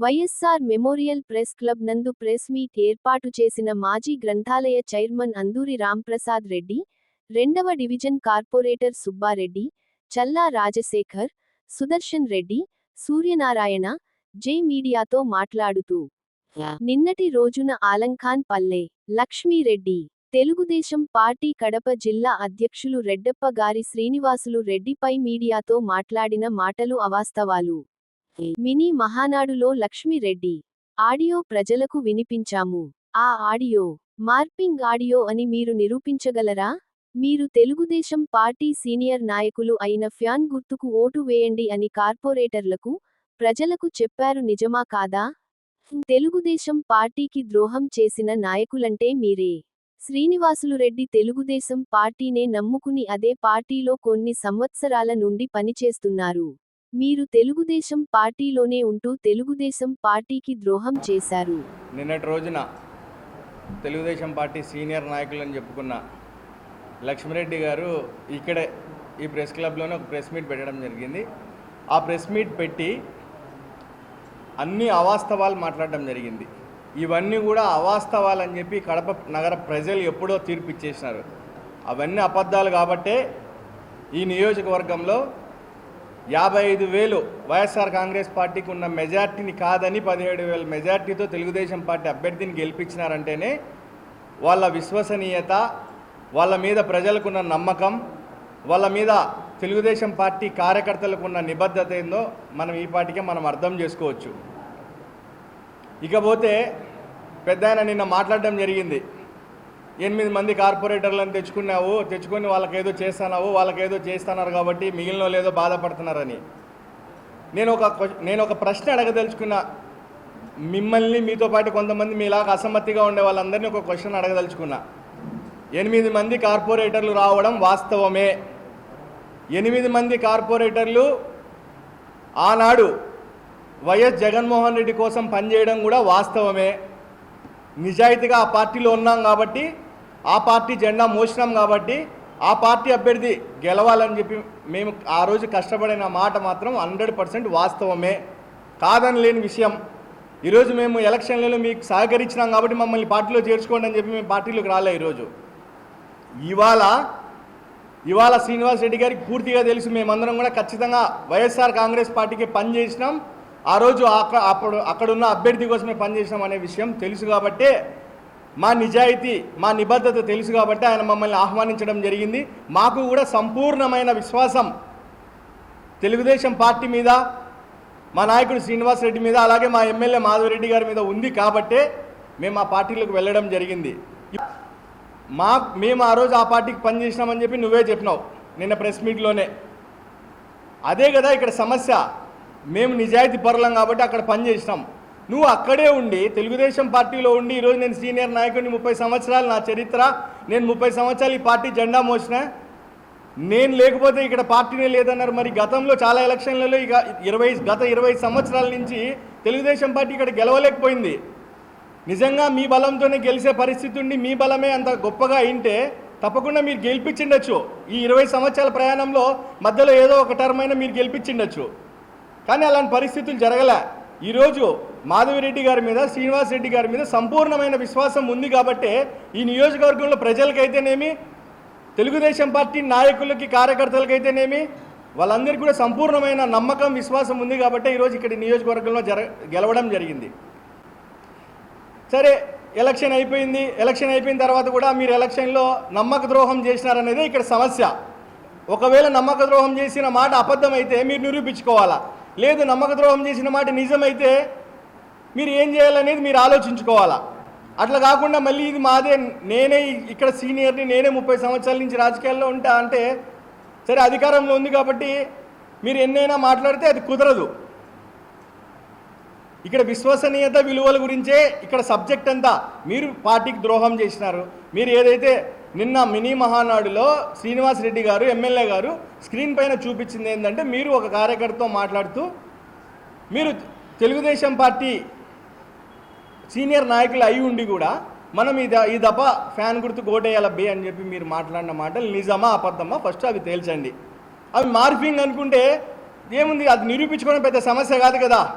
YSR memorial press club నందు press meet ఏర్పాటు చేసిన మాజీ గ్రంథాలయ చైర్మన్ అందూరి రాంప్రసాద్ రెడ్డి రెండవ division corporator Subbareddy Challa Rajasekhar Sudarshan Reddy Suryanarayana J మీడియాతో మాట్లాడుతూ నిన్నటి రోజున ఆలంఖాన్ పల్లె లక్ష్మీరెడ్డి తెలుగుదేశం పార్టీ కడప జిల్లా అధ్యక్షులు రెడ్డప్ప గారి శ్రీనివాసులు రెడ్డిపై మీడియాతో మాట్లాడిన మాటలు అవాస్తవాలు. మినీ మహానాడులో లక్ష్మిరెడ్డి ఆడియో ప్రజలకు వినిపించాము. ఆ ఆడియో మార్పింగ్ ఆడియో అని మీరు నిరూపించగలరా? మీరు తెలుగుదేశం పార్టీ సీనియర్ నాయకులు అయిన ఫ్యాన్ గుర్తుకు ఓటు వేయండి అని కార్పొరేటర్లకు ప్రజలకు చెప్పారు నిజమా కాదా? తెలుగుదేశం పార్టీకి ద్రోహం చేసిన నాయకులంటే మీరే. శ్రీనివాసులు రెడ్డి తెలుగుదేశం పార్టీనే నమ్ముకుని అదే పార్టీలో కొన్ని సంవత్సరాల నుండి పనిచేస్తున్నారు. మీరు తెలుగుదేశం పార్టీలోనే ఉంటూ తెలుగుదేశం పార్టీకి ద్రోహం చేశారు. నిన్నటి రోజున తెలుగుదేశం పార్టీ సీనియర్ నాయకులు అని చెప్పుకున్న లక్ష్మిరెడ్డి గారు ఇక్కడే ఈ ప్రెస్ క్లబ్లోనే ఒక ప్రెస్ మీట్ పెట్టడం జరిగింది. ఆ ప్రెస్ మీట్ పెట్టి అన్ని అవాస్తవాలు మాట్లాడడం జరిగింది. ఇవన్నీ కూడా అవాస్తవాలు అని చెప్పి కడప నగర ప్రజలు ఎప్పుడో తీర్పు ఇచ్చేసినారు. అవన్నీ అబద్ధాలు కాబట్టే ఈ నియోజకవర్గంలో యాభై ఐదు వేలు వైఎస్ఆర్ కాంగ్రెస్ పార్టీకి ఉన్న మెజార్టీని కాదని పదిహేడు వేల మెజార్టీతో తెలుగుదేశం పార్టీ అభ్యర్థిని గెలిపించినారంటేనే వాళ్ళ విశ్వసనీయత వాళ్ళ మీద ప్రజలకున్న నమ్మకం వాళ్ళ మీద తెలుగుదేశం పార్టీ కార్యకర్తలకు ఉన్న నిబద్ధత ఏందో మనం ఈ పాటికే మనం అర్థం చేసుకోవచ్చు. ఇకపోతే పెద్ద ఆయన నిన్న మాట్లాడడం జరిగింది. ఎనిమిది మంది కార్పొరేటర్లను తెచ్చుకున్నావు తెచ్చుకొని వాళ్ళకేదో చేస్తున్నావు వాళ్ళకేదో చేస్తున్నారు కాబట్టి మిగిలిన లేదో బాధపడుతున్నారని. నేను ఒక నేను ఒక ప్రశ్న అడగదలుచుకున్న మిమ్మల్ని మీతో పాటు కొంతమంది మీలాగా అసమ్మతిగా ఉండే వాళ్ళందరినీ ఒక క్వశ్చన్ అడగదలుచుకున్నా. ఎనిమిది మంది కార్పొరేటర్లు రావడం వాస్తవమే. ఎనిమిది మంది కార్పొరేటర్లు ఆనాడు వైఎస్ జగన్మోహన్ రెడ్డి కోసం పనిచేయడం కూడా వాస్తవమే. నిజాయితీగా ఆ పార్టీలో ఉన్నాం కాబట్టి ఆ పార్టీ జెండా మోసినాం కాబట్టి ఆ పార్టీ అభ్యర్థి గెలవాలని చెప్పి మేము ఆ రోజు కష్టపడిన మాట మాత్రం హండ్రెడ్ పర్సెంట్ వాస్తవమే. కాదని లేని విషయం. ఈరోజు మేము ఎలక్షన్లలో మీకు సహకరించినాం కాబట్టి మమ్మల్ని పార్టీలో చేర్చుకోండి అని చెప్పి మేము పార్టీలోకి రాలే ఈరోజు ఇవాళ ఇవాళ శ్రీనివాస్ రెడ్డి గారికి పూర్తిగా తెలుసు మేమందరం కూడా ఖచ్చితంగా వైఎస్ఆర్ కాంగ్రెస్ పార్టీకి పనిచేసినాం ఆ రోజు అక్కడ అప్పుడు అక్కడున్న అభ్యర్థి కోసమే పనిచేసినాం అనే విషయం తెలుసు కాబట్టే మా నిజాయితీ మా నిబద్ధత తెలుసు కాబట్టి ఆయన మమ్మల్ని ఆహ్వానించడం జరిగింది. మాకు కూడా సంపూర్ణమైన విశ్వాసం. తెలుగుదేశం పార్టీ మీద మా నాయకుడు శ్రీనివాస్ రెడ్డి మీద అలాగే మా ఎమ్మెల్యే మాధవరెడ్డి గారి మీద ఉంది కాబట్టే మేము ఆ పార్టీలకు వెళ్ళడం జరిగింది. మా మేము ఆ రోజు ఆ పార్టీకి పనిచేసినామని చెప్పి నువ్వే చెప్పినావు నిన్న ప్రెస్ మీట్లోనే. అదే కదా ఇక్కడ సమస్య. మేము నిజాయితీ పరులం కాబట్టి అక్కడ పనిచేసినాం నువ్వు అక్కడే ఉండి తెలుగుదేశం పార్టీలో ఉండి ఈరోజు నేను సీనియర్ నాయకుడిని ముప్పై సంవత్సరాలు నా చరిత్ర నేను ముప్పై సంవత్సరాలు ఈ పార్టీ జెండా మోసిన. నేను లేకపోతే ఇక్కడ పార్టీనే లేదన్నారు. మరి గతంలో చాలా ఎలక్షన్లలో ఇక ఇరవై గత ఇరవై సంవత్సరాల నుంచి తెలుగుదేశం పార్టీ ఇక్కడ గెలవలేకపోయింది. నిజంగా మీ బలంతోనే గెలిచే పరిస్థితి ఉండి మీ బలమే అంత గొప్పగా అయింటే తప్పకుండా మీరు గెలిపించిండొచ్చు. ఈ ఇరవై సంవత్సరాల ప్రయాణంలో మధ్యలో ఏదో ఒక టర్మ్ అయినా మీరు గెలిపించిండొచ్చు. కానీ అలాంటి పరిస్థితులు జరగలే. ఈరోజు మాధవిరెడ్డి గారి మీద శ్రీనివాస్ రెడ్డి గారి మీద సంపూర్ణమైన విశ్వాసం ఉంది కాబట్టే ఈ నియోజకవర్గంలో ప్రజలకైతేనేమి తెలుగుదేశం పార్టీ నాయకులకి కార్యకర్తలకైతేనేమి వాళ్ళందరికీ కూడా సంపూర్ణమైన నమ్మకం విశ్వాసం ఉంది కాబట్టి ఈరోజు ఇక్కడ నియోజకవర్గంలో జర గెలవడం జరిగింది. సరే ఎలక్షన్ అయిపోయింది. ఎలక్షన్ అయిపోయిన తర్వాత కూడా మీరు ఎలక్షన్లో నమ్మక ద్రోహం చేసినారనేది ఇక్కడ సమస్య. ఒకవేళ నమ్మక ద్రోహం చేసిన మాట అబద్ధం అయితే మీరు నిరూపించుకోవాలా? లేదు నమ్మక ద్రోహం చేసిన మాట నిజమైతే మీరు ఏం చేయాలనేది మీరు ఆలోచించుకోవాలా? అట్లా కాకుండా మళ్ళీ ఇది మాదే నేనే ఇక్కడ సీనియర్ని నేనే ముప్పై సంవత్సరాల నుంచి రాజకీయాల్లో ఉంటా అంటే సరే అధికారంలో ఉంది కాబట్టి మీరు ఎన్నైనా మాట్లాడితే అది కుదరదు. ఇక్కడ విశ్వసనీయత విలువల గురించే ఇక్కడ సబ్జెక్ట్ అంతా. మీరు పార్టీకి ద్రోహం చేసినారు. మీరు ఏదైతే నిన్న మినీ మహానాడులో శ్రీనివాస్ రెడ్డి గారు ఎమ్మెల్యే గారు స్క్రీన్ పైన చూపించింది ఏంటంటే మీరు ఒక కార్యకర్తతో మాట్లాడుతూ మీరు తెలుగుదేశం పార్టీ సీనియర్ నాయకులు అయి ఉండి కూడా మనం ఈ ద- ఈ దఫ ఫ్యాన్ గుర్తు కోటేయాలబ్బి అని చెప్పి మీరు మాట్లాడిన మాటలు నిజమా అబద్ధమా ఫస్ట్ అవి తేల్చండి. అవి మార్ఫింగ్ అనుకుంటే ఏముంది? అది నిరూపించుకోవడం పెద్ద సమస్య కాదు కదా.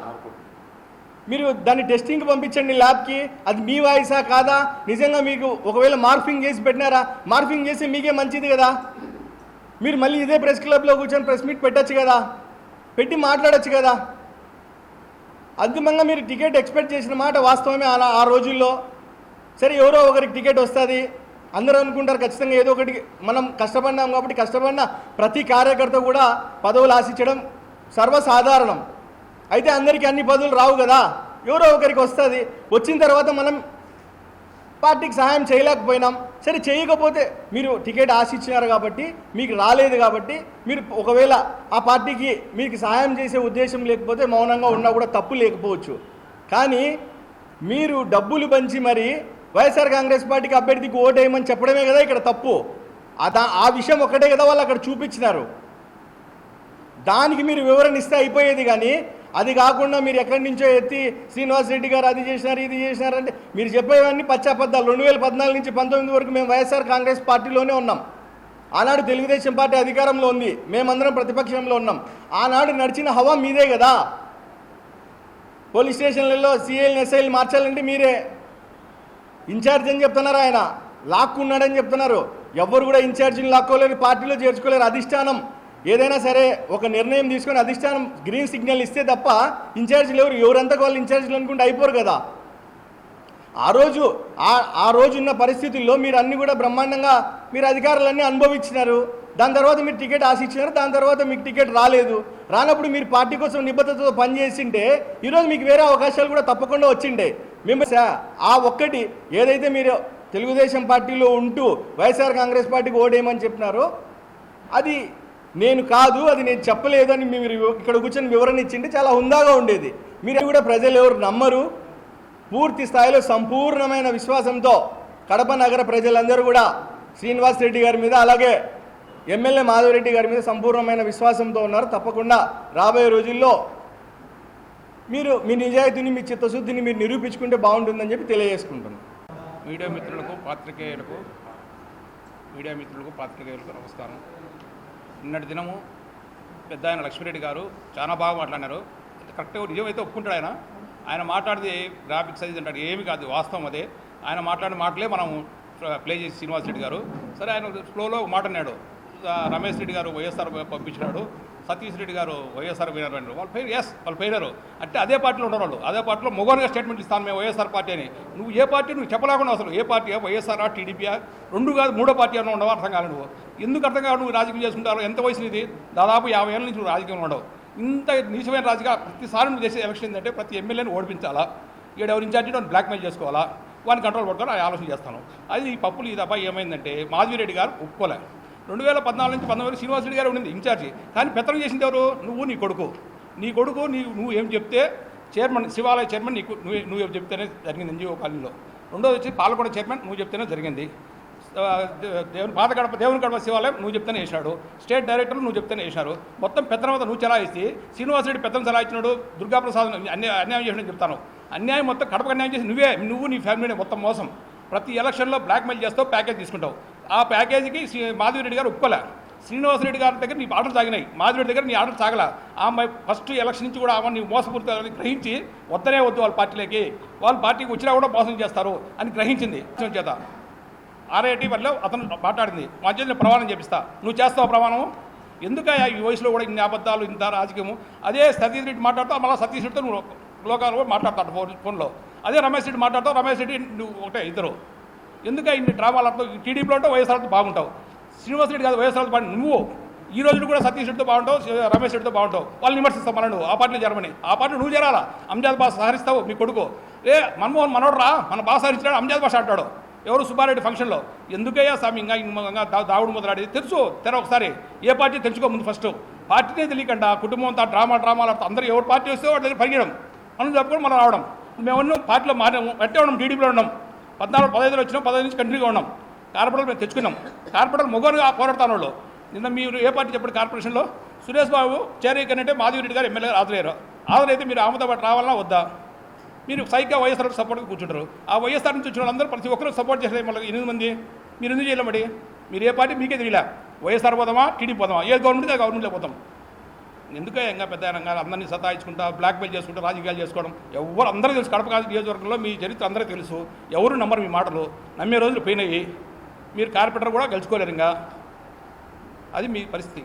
మీరు దాన్ని టెస్టింగ్కి పంపించండి ల్యాబ్కి. అది మీ వాయిసా కాదా? నిజంగా మీకు ఒకవేళ మార్ఫింగ్ చేసి పెట్టినారా? మార్ఫింగ్ చేసి మీకే మంచిది కదా. మీరు మళ్ళీ ఇదే ప్రెస్ క్లబ్లో కూర్చొని ప్రెస్ మీట్ పెట్టచ్చు కదా. పెట్టి మాట్లాడొచ్చు కదా. అంతిమంగా మీరు టికెట్ ఎక్స్పెక్ట్ చేసిన మాట వాస్తవమే అలా ఆ రోజుల్లో. సరే ఎవరో ఒకరికి టికెట్ వస్తుంది. అందరూ అనుకుంటారు ఖచ్చితంగా ఏదో ఒకటి మనం కష్టపడినాం కాబట్టి కష్టపడిన ప్రతి కార్యకర్త కూడా పదవులు ఆశించడం సర్వసాధారణం. అయితే అందరికీ అన్ని పదవులు రావు కదా. ఎవరో ఒకరికి వస్తుంది. వచ్చిన తర్వాత మనం పార్టీకి సహాయం చేయలేకపోయినాం. సరే చేయకపోతే మీరు టికెట్ ఆశించినారు కాబట్టి మీకు రాలేదు కాబట్టి మీరు ఒకవేళ ఆ పార్టీకి మీకు సహాయం చేసే ఉద్దేశం లేకపోతే మౌనంగా ఉన్నా కూడా తప్పు లేకపోవచ్చు. కానీ మీరు డబ్బులు పంచి మరి వైఎస్ఆర్ కాంగ్రెస్ పార్టీకి అభ్యర్థికి ఓటేయమని చెప్పడమే కదా ఇక్కడ తప్పు. ఆ దా- ఆ విషయం ఒక్కటే కదా వాళ్ళు అక్కడ చూపించినారు. దానికి మీరు వివరణ ఇస్తే అయిపోయేది కానీ అది కాకుండా మీరు ఎక్కడి నుంచో ఎత్తి శ్రీనివాస్ రెడ్డి గారు అది చేసినారు ఇది చేసినారు అంటే మీరు చెప్పేవన్నీ పచ్చాపద్దాలు రెండు వేల పద్నాలుగు నుంచి పంతొమ్మిది వరకు మేము వైఎస్ఆర్ కాంగ్రెస్ పార్టీలోనే ఉన్నాం. ఆనాడు తెలుగుదేశం పార్టీ అధికారంలో ఉంది. మేమందరం ప్రతిపక్షంలో ఉన్నాం. ఆనాడు నడిచిన హవా మీదే కదా. పోలీస్ స్టేషన్లలో సిఐలు ఎస్ఐలు మార్చాలంటే మీరే. ఇన్ఛార్జ్ అని చెప్తున్నారు ఆయన. లాక్కున్నాడని చెప్తున్నారు. ఎవ్వరు కూడా ఇన్ఛార్జిని లాక్కోలేరు పార్టీలో చేర్చుకోలేరు. అధిష్టానం. ఏదైనా సరే ఒక నిర్ణయం తీసుకొని అధిష్టానం గ్రీన్ సిగ్నల్ ఇస్తే తప్ప ఇన్ఛార్జీలు ఎవరు? ఎవరంతా వాళ్ళు ఇన్ఛార్జీలు అనుకుంటే అయిపోరు కదా. ఆ రోజు ఆ ఆ రోజు ఉన్న పరిస్థితుల్లో మీరు అన్ని కూడా బ్రహ్మాండంగా మీరు అధికారులన్నీ అనుభవించినారు. దాని తర్వాత మీరు టికెట్ ఆశించినారు దాని తర్వాత మీకు టికెట్ రాలేదు. రానప్పుడు మీరు పార్టీ కోసం నిబద్ధతతో పనిచేసింటే ఈరోజు మీకు వేరే అవకాశాలు కూడా తప్పకుండా వచ్చిండే. మేము సా- ఆ ఒక్కటి ఏదైతే మీరు తెలుగుదేశం పార్టీలో ఉంటూ వైఎస్ఆర్ కాంగ్రెస్ పార్టీకి ఓడేయమని చెప్పినారో అది నేను కాదు అది నేను చెప్పలేదని మీరు ఇక్కడ కూర్చొని వివరణ ఇచ్చింటే చాలా హుందాగా ఉండేది. మీరు కూడా ప్రజలు ఎవరు నమ్మరు. పూర్తి స్థాయిలో సంపూర్ణమైన విశ్వాసంతో కడప నగర ప్రజలందరూ కూడా శ్రీనివాస్ రెడ్డి గారి మీద అలాగే ఎమ్మెల్యే మాధవరెడ్డి గారి మీద సంపూర్ణమైన విశ్వాసంతో ఉన్నారు. తప్పకుండా రాబోయే రోజుల్లో మీరు మీ నిజాయితీని మీ చిత్తశుద్ధిని మీరు నిరూపించుకుంటే బాగుంటుందని చెప్పి తెలియజేసుకుంటున్నాను మీడియా మిత్రులకు పాత్రికేయులకు మీడియా మిత్రులకు పాత్రికేయులకు నమస్కారం. నిన్నటి దినము పెద్ద ఆయన లక్ష్మీరెడ్డి గారు చాలా బాగా మాట్లాడినారు. కరెక్ట్గా నిజమైతే ఒప్పుకుంటాడు ఆయన. ఆయన మాట్లాడితే గ్రాఫిక్స్ అది అంటాడు ఏమి కాదు వాస్తవం అదే. ఆయన మాట్లాడిన మాటలే మనం ప్లే చేసి శ్రీనివాస్ రెడ్డి గారు. సరే ఆయన ఫ్లోలో మాట అన్నాడు. రమేష్ రెడ్డి గారు వైఎస్ఆర్ పంపించినాడు. సతీష్ రెడ్డి గారు వైఎస్ఆర్ పోయినారు అన్నారు వాళ్ళు పోయి ఎస్ వాళ్ళు పోయినారు అంటే అదే పార్టీలో ఉండేవాళ్ళు. వాళ్ళు అదే పార్టీలో మొగోన్గా స్టేట్మెంట్ ఇస్తాను మేము వైఎస్ఆర్ పార్టీ అని. నువ్వు ఏ పార్టీ నువ్వు చెప్పలేకుండా అసలు ఏ పార్టీ వైఎస్ఆర్ టీడీపీయా రెండు కాదు మూడో పార్టీ అన్న ఉండవు? అర్థం కాదు నువ్వు. ఎందుకు అర్థం కాదు నువ్వు రాజకీయం చేసుకుంటారు ఎంత వయసు ఇది దాదాపు యాభై ఏళ్ళ నుంచి నువ్వు రాజకీయంలో ఉండవు. ఇంత నీచమైన రాజకీయ ప్రతిసారి నువ్వు చేసే ఎలక్షన్ ఏంటంటే ప్రతి ఎమ్మెల్యేని ఓడిపించాలా? ఈడ ఎవరు ఇన్ఛార్జి వాడిని బ్లాక్మెయిల్ చేసుకోవాలా? వాడిని కంట్రోల్ పట్టుకొని ఆ ఆలోచన చేస్తాను. అది ఈ పప్పులు ఈ అబ్బాయి ఏమైందంటే మాధవిరెడ్డి గారు ఒప్పుకోలేదు రెండు వేల పద్నాలుగు నుంచి పంతొమ్మిది శ్రీనివాస్ రెడ్డి గారు ఉండింది ఇన్ఛార్జి. కానీ పెత్తనం చేసింది ఎవరు? నువ్వు నీ కొడుకు. నీ కొడుకు నీ నువ్వు ఏం చెప్తే చైర్మన్ శివాలయ చైర్మన్ నీకు నువ్వు నువ్వు ఏం చెప్తేనే జరిగింది ఎన్జిఓ కాలనీలో. రెండోది వచ్చి పాలకొండ చైర్మన్ నువ్వు చెప్తేనే జరిగింది. దేవుని పాత గడప దేవుని గడప శివాలయం నువ్వు చెప్తేనే వేసాడు స్టేట్ డైరెక్టర్ నువ్వు చెప్తేనే వేసినారు మొత్తం పెత్తనం అంతా నువ్వు చెలాయిస్తే శ్రీనివాసరెడ్డి పెత్తనం చెలాయించినాడు దుర్గాప్రసాద్ అన్యాయం అన్యాయం చేసిన చెప్తాను. అన్యాయం మొత్తం కడపకు అన్యాయం చేసి నువ్వే నువ్వు నీ ఫ్యామిలీనే మొత్తం మోసం. ప్రతి ఎలక్షన్లో బ్లాక్మెయిల్ చేస్తావు ప్యాకేజ్ తీసుకుంటావు. ఆ ప్యాకేజీకి శ్రీ- మాధవిరెడ్డి గారు ఒప్పుకోలే. శ్రీనివాసరెడ్డి గారి దగ్గర నీ ఆర్డర్ సాగినాయి. మాధవిరెడ్డి దగ్గర నీ ఆర్డర్ సాగల. ఆమె ఫస్ట్ ఎలక్షన్ నుంచి కూడా ఆమె నీ మోసపూరిత గ్రహించి వద్దనే వద్దు వాళ్ళ పార్టీలోకి. వాళ్ళ పార్టీకి వచ్చినా కూడా మోసం చేస్తారు అని గ్రహించింది చేత. ఆర్ఐటి వల్ల అతను మాట్లాడింది మా చేతిలో ప్రమాణం చేపిస్తా. నువ్వు చేస్తావు ప్రమాణం ఎందుకయ్యా ఈ వయసులో కూడా ఇన్ని అబద్ధాలు ఇంత రాజకీయము? అదే సతీష్ రెడ్డి మాట్లాడతావు మళ్ళీ సతీష్ రెడ్డితో నువ్వు లోకాలు కూడా మాట్లాడతాడు ఫోన్ ఫోన్లో. అదే రమేష్ రెడ్డి మాట్లాడతావు రమేష్ రెడ్డి నువ్వు ఒకటే ఇద్దరు. ఎందుక ఇన్ని డ్రామాలతో టీడీపీలో ఉంటావు వైఎస్ఆర్తో బాగుంటావు. శ్రీనివాస్ రెడ్డి కాదు వైఎస్ఆర్తో బాగు నువ్వు ఈ రోజు కూడా సతీష్ రెడ్డితో బాగుంటావు రమేష్ రెడ్డితో బాగుంటావు. వాళ్ళు విమర్శిస్తావు మన నువ్వు. ఆ పార్టీలో జరమని ఆ పార్టీ నువ్వు చేరాలా? అంజాద్ బాస్ సహరిస్తావు మీ కొడుకు. ఏ మన్మోహన్ మనోడు రా మన బాస్ సహరించాడు అంజాద్ బాస్ అంటాడు ఎవరు? సుబ్బారెడ్డి ఫంక్షన్లో. ఎందుకయ్యా స్వామి ఇంకా ఇంకా దా- దావుడు మొదలాడి తెలుసు తెర ఒకసారి. ఏ పార్టీ తెలుసుకో ముందు ఫస్ట్. పార్టీనే తెలియకుండా కుటుంబం అంతా డ్రామా డ్రామాలు అందరూ ఎవరు పార్టీ వస్తే వాటి దగ్గర పరిగణం మనం చెప్పుకొని మనం రావడం. మేము పార్టీలో మారాము పెట్టే ఉన్నాం టీడీపీలో ఉన్నాం. పద్నాలుగు పదహైదులో వచ్చినాం పదహైదు నుంచి కంటిన్యూగా ఉన్నాం. కార్పొరేటర్ మేము తెచ్చుకున్నాం. కార్పొరేటర్ మొగోరుగా పోరాడతాను వాళ్ళు. నిన్న మీరు ఏ పార్టీ చెప్పండి కార్పొరేషన్లో? సురేష్ బాబు చేరేకనంటే మాధవి గారు ఎమ్మెల్యే గారు హాజరయ్యారు. హాజరైతే మీరు అహ్మదాబాద్ రావాలన్నా వద్దా? మీరు సైగ్గా వైఎస్ఆర్ సపోర్ట్గా కూర్చుంటారు. ఆ వైఎస్ఆర్ నుంచి వచ్చిన వాళ్ళందరూ ప్రతి ఒక్కరు సపోర్ట్ చేసే మళ్ళీ ఎనిమిది మంది. మీరు ఎందుకు చేయలేమండి మీరు? ఏ పార్టీ మీకే తెలియలే. వైఎస్ఆర్ పోదామా టీడీ పోదామా? ఏ గవర్నమెంట్ గవర్నమెంట్లో పోతాం. ఎందుకే ఇంకా పెద్ద రంగాలు అందరినీ సతాయించుకుంటా బ్లాక్మెయిల్ చేసుకుంటా రాజకీయాలు చేసుకోవడం? ఎవరు అందరూ తెలుసు. కడప కాదు నియోజకవర్గంలో మీ చరిత్ర అందరూ తెలుసు. ఎవరు నమ్మరు మీ మాటలు? నమ్మే రోజులు పోయినాయి. మీరు కార్పొరేటర్ కూడా గెలుచుకోలేరు ఇంకా. అది మీ పరిస్థితి.